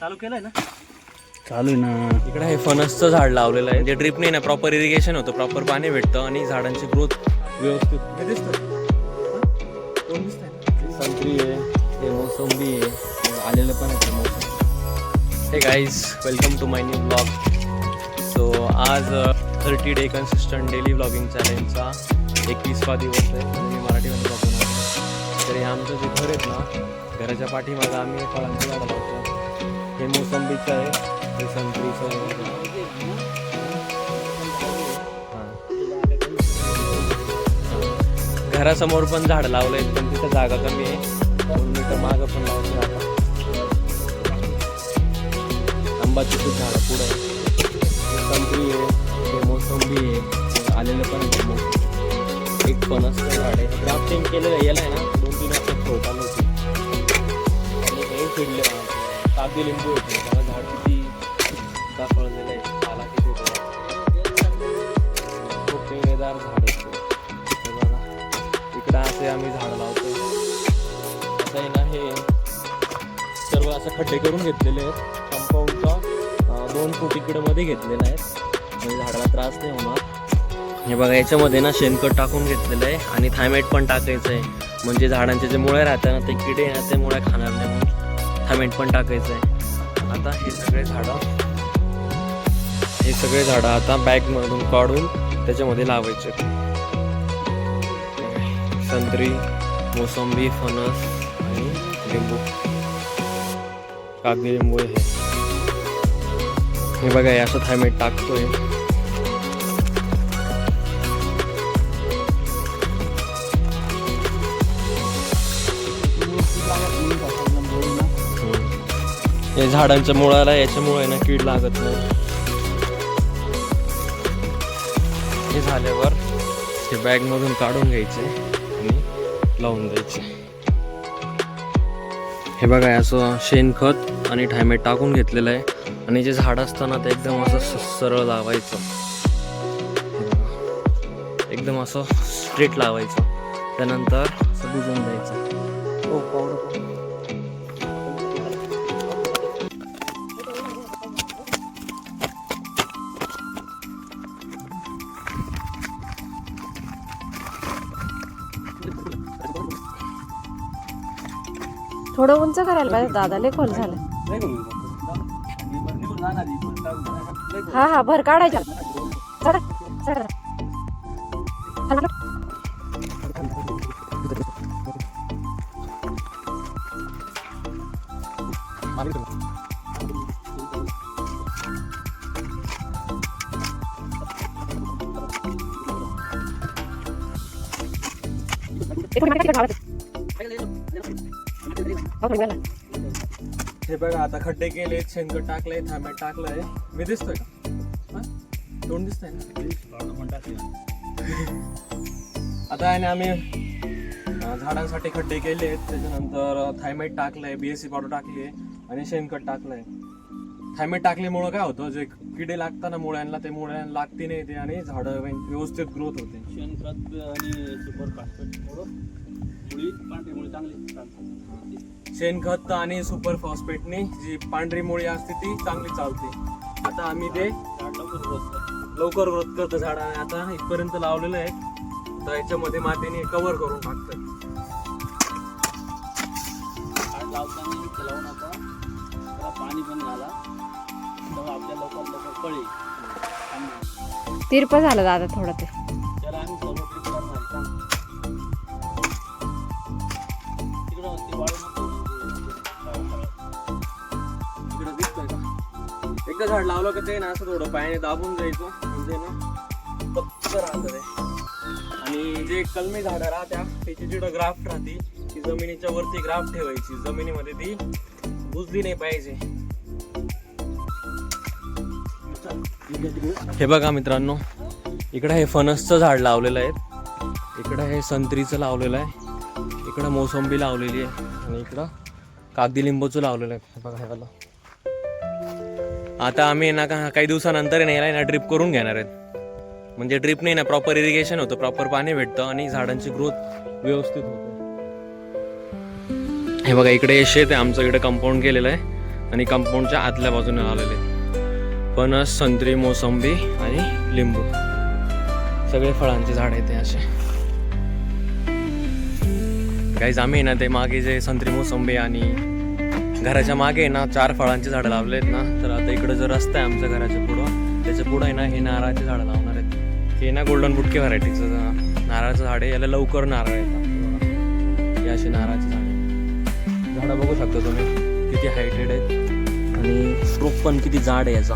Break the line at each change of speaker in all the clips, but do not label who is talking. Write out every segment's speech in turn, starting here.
चालू केलंय ना?
चालू आहे ना.
इकडे हे फणसचं झाड लावलेलं आहे. जे ड्रिप नाही ना प्रॉपर इरिगेशन होतं प्रॉपर पाणी भेटतं आणि झाडांची ग्रोथ व्यवस्थित? संत्री आहे हे मोसंबी आहे आलेलं पण आहे मोसंबी. Hey guys welcome to my new blog so आज thirty day consistent daily blogging चॅलेंजचा एकवीसवा दिवस आहे. आणि मी मराठीमध्ये ब्लॉग बनवतो तर हे आमचं जे घर आहेत ना घराच्या पाठीमागं आम्ही फळांची झाडं लावतो. हे मोसंबीचं आहे हे संत्रीचं आहे. घरासमोर पण झाड लावलंय पण तिथं जागा कमी आहे. दोन मीटर मागं पण लावले आता आंबाची खूप झाडं पुढे संत्री आहे मोसंबी आहे. आलेलं पण आहे ते एक फणसचं झाड आहे. ग्राफ्टिंग केलेलं याला आहे ना दोन तीन वर्षात ठेवता नव्हती आणि हे फिरले आधी लिंबू येतो मला झाड किती दाखवलेलं आहे पाला किती होतो खूप पेरेदार झाड आहे ते. बघा इकडं असे आम्ही झाड लावतो असं आहे ना हे सर्व असं खड्डे करून घेतलेले आहेत. कंपाऊंडचा दोन फूट इकडं मध्ये घेतलेलं आहे म्हणजे झाडाला त्रास नाही होणार. हे बघा याच्यामध्ये ना शेणखत टाकून घेतलेलं आहे आणि थायमेट पण टाकायचं आहे. म्हणजे झाडांचे जे मुळे राहतात ना ते किडे ना ते मुळे खाणार नाही म्हणून पण टाकायचं आहे. आता हे सगळे झाडं. हे सगळे झाडं आता बॅगमधून काढून त्याच्यामध्ये लावायचे. संत्री मोसंबी फणस आणि लिंबू. कागदी लिंबू हे बघा असं थायमेट टाकतोय. हे झाडांच्या मुळाला याच्यामुळे ना कीड लागत नाही. हे झाल्यावर हे बॅगमधून काढून घ्यायचे आणि लावून द्यायचे. हे बघा असं शेणखत आणि ठायमेट टाकून घेतलेलं आहे. आणि जे झाड असतं ते एकदम असं स- सरळ लावायचं. एकदम असं स्ट्रेट लावायचं. त्यानंतर असं भिजून द्यायचं. हो पावडर.
थोडं उंच करायला पाहिजे दादा लय खोल झालं हा हा भर काढायच्या चढ, चढ. हलवा. हे
बघा आता खड्डे केले शेणखत टाकलंय थांबे टाकलंय. मी दिसतोय का? तोंड दिसतंय ना? आता आहे ना आम्ही झाडांसाठी खड्डे केले त्याच्यानंतर थायमेट टाकलंय बीएससी पावडर टाकली आहे आणि शेणखत टाकलंय. थायमेट टाकल्यामुळं काय होतं? जे किडे लागतात ना मुळ्यांना ते मुळ्यांना लागते नाही ते आणि झाडं व्यवस्थित ग्रोथ होते.
शेणखत आणि सुपर मुळी पांढरी मुळी चांगली चालतात.
शेणखत आणि सुपर फॉस्फेटनी जी पांढरी मुळी असते ती चांगली चालते. आता आम्ही ते
झाड लवकर growth करतं.
लवकर ग्रोथ करतं झाड आणि आता इथपर्यंत लावलेलं आहे. तर याच्यामध्ये मातीने कव्हर करून टाकतं
झाड लावताना इथं लावू नका. त्याला पाणी पण घाला. तेव्हा आपल्या लवकर लवकर
तिरप झालं दादा थोडं ते.
त्याला आम्ही सर्व ट्रीट करणार
दिसतोय का? एकदा झाड लावलं का ते ना असं थोडं पायाने दाबून जायचं म्हणजे ना पक्क राहतं ते आणि जे कलमी झाडं राहत्या त्याची जिथं ग्राफ्ट राहते ती जमिनीच्या वरती ग्राफ्ट ठेवायची. जमिनीमध्ये ती बुजली नाही पाहिजे. हे बघा मित्रांनो इकडं हे फणसचं झाड लावलेलं आहे. इकडं हे संत्रीचं लावलेलं आहे. इकडं मोसंबी लावलेली आहे. आणि इकडं कागदी लिंबूचं लावलेलं आहे. हे बघा हे वाला. आता आम्ही ना का काही दिवसानंतर आहे ना ना ड्रिप करून घेणार आहेत. म्हणजे ड्रिप नाही ना प्रॉपर इरिगेशन होतं प्रॉपर पाणी भेटतं आणि झाडांची ग्रोथ व्यवस्थित होते. हे बघा इकडे शेत आहे आमचं इकडे कंपाऊंड केलेलं आहे आणि कंपाऊंडच्या आतल्या बाजूने आलेले फणस संत्री मोसंबी आणि लिंबू. सगळे फळांचे झाड आहेत ते असे. गाईज आम्ही ना ते मागे जे संत्री मोसंबी आणि घराच्या मागे आहे ना चार फळांची झाडं लावले आहेत ना तर आता इकडं जो रस्ता आहे आमच्या घराच्या पुढं त्याच्या पुढं आहे ना हे नारळाची झाडं लावणार आहेत. हे ना गोल्डन बुटके व्हरायटीचं नारळाचं झाड आहे याला लवकर नारळ येतात हे असे नारळाची झाडं झाडं बघू शकता तुम्ही किती हायटेड आहेत. आणि स्ट्रोक पण किती जाड आहे याचा.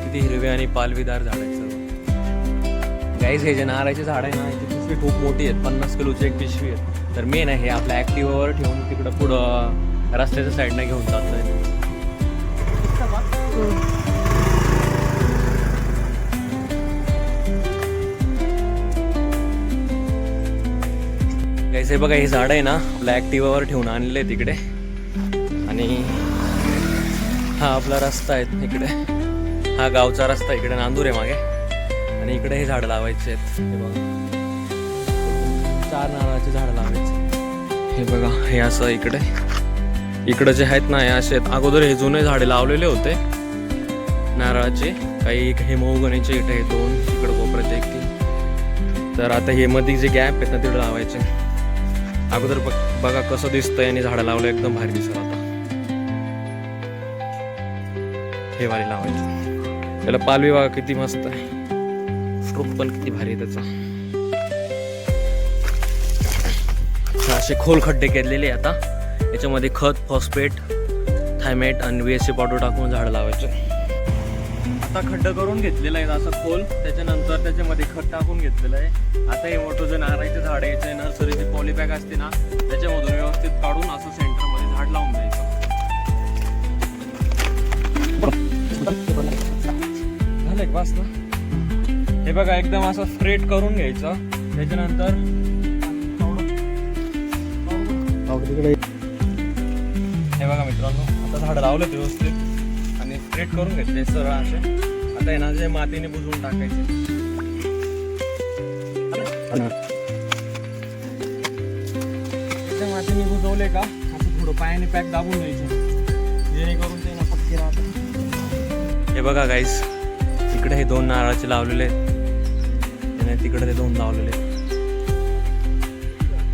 किती हिरवे आणि पालवीदार झाड आहेत सर्व. गाईज हे जे नारळाचे झाड आहे ना याची पिशवी खूप मोठी आहेत पन्नास किलोची एक पिशवी आहे. तर मेन आहे हे आपल्या ॲक्टिव्हावर ठेवून तिकडं पुढं रस्त्याच्या साईडनं घेऊन जातो गाईज हे बघा हे झाड आहे ना आपल्या ॲक्टिवावर ठेवून आणलं आहे तिकडे. आणि हा आपला रस्ता आहे इकडे. हा गावचा रस्ता इकडे नांदूर आहे मागे. आणि इकडे हे झाडं लावायचे आहेत. हे बघा. चार नारळाची झाडं लावायची. हे बघा हे असं इकडे. इकडे जे आहेत ना हे असे आहेत. अगोदर हे जुने झाडे लावलेले होते. नारळाचे. काही एक हे मऊगणीचे इकडे हे दोन इकडे कोपऱ्याचे एक तीन. तर आता हे मध्ये जे गॅप आहेत ना तिकडे लावायचे. अगोदर बघ बघा कसं दिसतंय आणि झाडं लावलं एकदम भारी दिसत आता. हे वाली लावायचं. त्याला पालवी बघा किती मस्त आहे. फ्रूट पण किती भारी आहे त्याचा. असे खोल खड्डे केलेले आता. याच्यामध्ये खत फॉस्फेट थायमेट आणि व्ही एस सी पावडर टाकून झाडं लावायचे. आता खड्ड करून घेतलेलं आहे असं खोल. त्याच्यानंतर त्याच्यामध्ये खत टाकून घेतलेलं आहे. आता हे मोठं जे नारळाचे झाड आहे जे नर्सरीची पॉलीबॅग असते ना त्याच्यामधून व्यवस्थित काढून असं सेंटरमध्ये झाड लावून द्यायचं. झालं का बस ना हे बघा एकदम असं स्ट्रेट करून घ्यायचं. त्याच्यानंतर हे बघा मित्रांनो आता झाडं लावलेत व्यवस्थित. आणि स्ट्रेट करून घेतले सरळ असे. आता ना जे मातीने बुजवून टाकायचे. मातीने बुजवले का असं थोडं पायाने पॅक दाबून द्यायचे जेणेकरून ते ना पक्के राहतात. हे बघा गाईस इकडे हे दोन नारळाचे लावलेले आहेत. तिकडे ते दोन लावलेले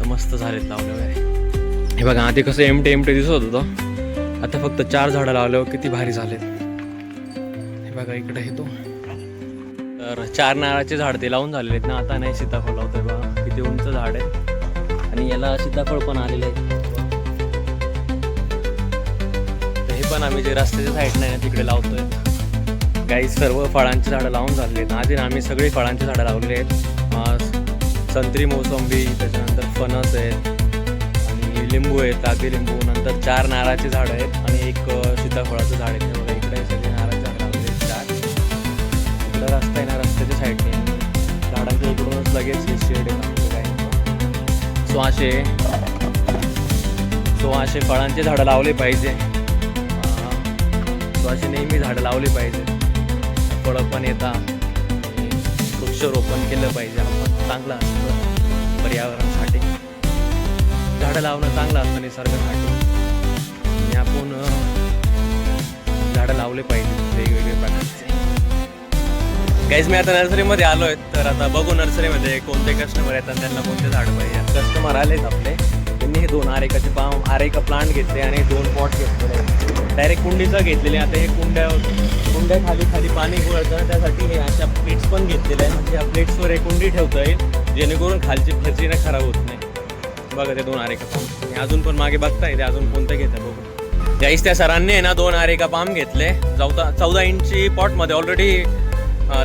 तर मस्त झालेत लावलेले हे बघा आधी कसं एमटे एमटे दिसत होतं आता फक्त चार झाडं लावल्यावर किती भारी झालेत. हे बघा इकडे हे तर चार नारळाचे झाड ते लावून झालेले आहेत ना आता नाही सीताफळ लावतोय बघा. किती उंच झाड आहे. आणि याला सीताफळ पण आलेले आहे. हे पण आम्ही जे रस्त्याच्या साईडनं आहे ना तिकडे लावतोय. काही सर्व फळांची झाडं लावून झालेली आहेत. आधी आम्ही सगळी फळांची झाडं लावलेली आहेत. संत्री मोसंबी त्याच्यानंतर फणस आहेत. लिंबू आहेत कागदी लिंबू नंतर चार नारळाची झाडं आहेत आणि एक सीताफळाचं झाड आहे. बघा इकडे सगळे नारळाची झाडं लावलेली चार. इकडं रस्ता आहे ना रस्त्याच्या साईडने. झाडांच्या इकडूनच लगेच हे शेड आहे आमचं सो असे सो असे फळांचे झाडं लावले पाहिजे. अं, सो असे नेहमी झाडं लावली पाहिजे. फळं पण येतात. वृक्षरोपण केलं पाहिजे. आपण चांगलं असतं पर्यावरणासाठी. झाडं लावणं चांगलं असतं निसर्गासाठी. आणि आपण झाडं लावले पाहिजे वेगवेगळे प्रकारचे. गाईज मी आता नर्सरीमध्ये आलो आहे तर आता बघू नर्सरीमध्ये कोणते कस्टमर आहेत आणि त्यांना कोणते झाड पाहिजे. कस्टमर आलेच आपले. त्यांनी हे दोन आरेकाचे पाम आरेका प्लांट घेतले आणि दोन पॉट घेतलेले डायरेक्ट कुंडीचं घेतलेले आता हे कुंड्या कुंड्या खाली खाली पाणी गुळतं त्यासाठी हे अशा प्लेट्स पण घेतलेल्या आहे म्हणजे या प्लेट्सवर एक कुंडी ठेवता येईल जेणेकरून खालची फरची खराब होत नाही. बघा ते दोन आरेका पाम. आणि अजून पण मागे बघताय ते अजून कोणतं घेतं बघू. ज्याईस त्या सरांनी आहे ना दोन आरेका पाम घेतले. चौदा चौदा इंची पॉटमध्ये ऑलरेडी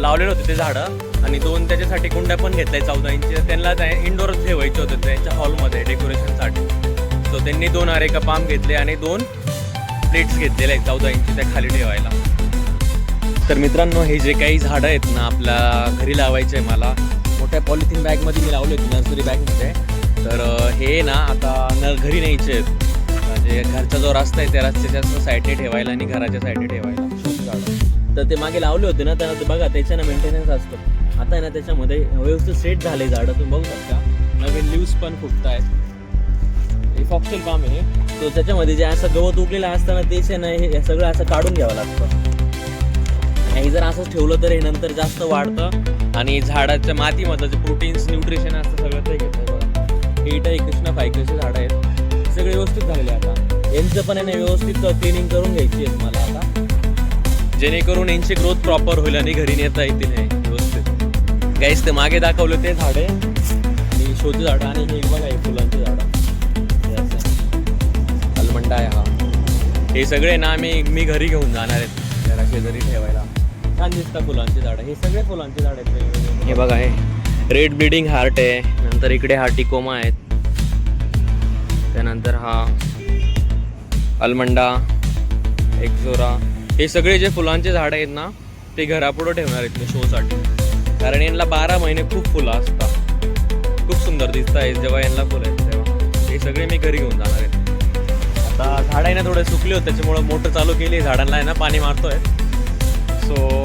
लावलेले होते ते झाडं. आणि दोन त्याच्यासाठी कुंड्या पण घेतल्या चौदा इंची. त्यांना त्या इंडोरच ठेवायचे होते त्यांच्या हॉलमध्ये डेकोरेशनसाठी सो त्यांनी दोन आरेका पाम घेतले आणि दोन प्लेट्स घेतलेले आहेत चौदा इंची त्या खाली ठेवायला. तर मित्रांनो हे जे काही झाडं आहेत ना आपल्या घरी लावायचे आहे मला. मोठ्या पॉलिथिन बॅगमध्ये मी लावले होते नर्सरी बॅगमध्ये तर हे ना आता न घरी न्यायचे आहेत. म्हणजे घरचा जो रस्ता आहे त्या रस्त्याच्या साईडने ठेवायला आणि घराच्या साईडने ठेवायला. तर ते मागे लावले होते ना त्यांना ते बघा त्याच्यानं मेंटेनन्स असतो. आता ना त्याच्यामध्ये व्यवस्थित सेट झाले झाडं तुम्ही बघू शकता. नवीन लिव्स पण फुटत आहेत हे फॉक्सेल पाम आहे तो त्याच्यामध्ये जे असं गवत उगलेलं असतं ना तेच आहे ना हे हे सगळं असं काढून घ्यावं लागतं. हे जर असंच ठेवलं तर हे नंतर जास्त वाढतं. आणि झाडाच्या मातीमधलं जे प्रोटीन्स न्यूट्रिशन असतं सगळं ते घेतं. बघा हे एक कृष्णा फायकरचे झाडं आहेत. सगळे व्यवस्थित झालेले आता. यांचं पण आहे ना व्यवस्थित क्लिनिंग करून घ्यायची आहे मला आता. जेणेकरून यांची ग्रोथ प्रॉपर होईल आणि घरी नेता येतील हे व्यवस्थित. गाईस ते मागे दाखवलं ते झाडे. आणि शोचे झाडं आणि हे बघा आहे फुलांचे झाडं. अलमंडा आहे हा. हे सगळे ना मी मी घरी घेऊन जाणार आहेत घरा शेजारी ठेवायला. छान दिसतात फुलांची झाडं. हे सगळे फुलांची झाडं आहेत. हे बघा हे. रेड ब्लिडिंग हार्ट आहे. त्यानंतर इकडे हा टिकोमा आहेत त्यानंतर हा अलमंडा एक्झोरा हे सगळे जे फुलांचे झाडं आहेत ना ते घरापुढं ठेवणार आहेत मी शोसाठी. कारण यांना बारा महिने खूप फुलं असतात. खूप सुंदर दिसत आहेत जेव्हा यांना फुलं आहेत तेव्हा. हे सगळे मी घरी घेऊन जाणार आहेत. आता झाडं आहे ना थोडे सुकले होते त्याच्यामुळं मोटर चालू केली झाडांना आहे ना पाणी मारतोय. सो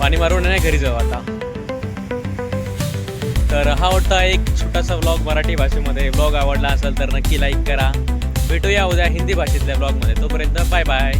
पाणी मारून नाही घरी जाऊ आता. तर हा होता एक छोटासा ब्लॉग मराठी भाषेमध्ये. ब्लॉग आवडला असेल तर नक्की लाईक करा. भेटूया उद्या हिंदी भाषेतल्या ब्लॉगमध्ये तोपर्यंत बाय बाय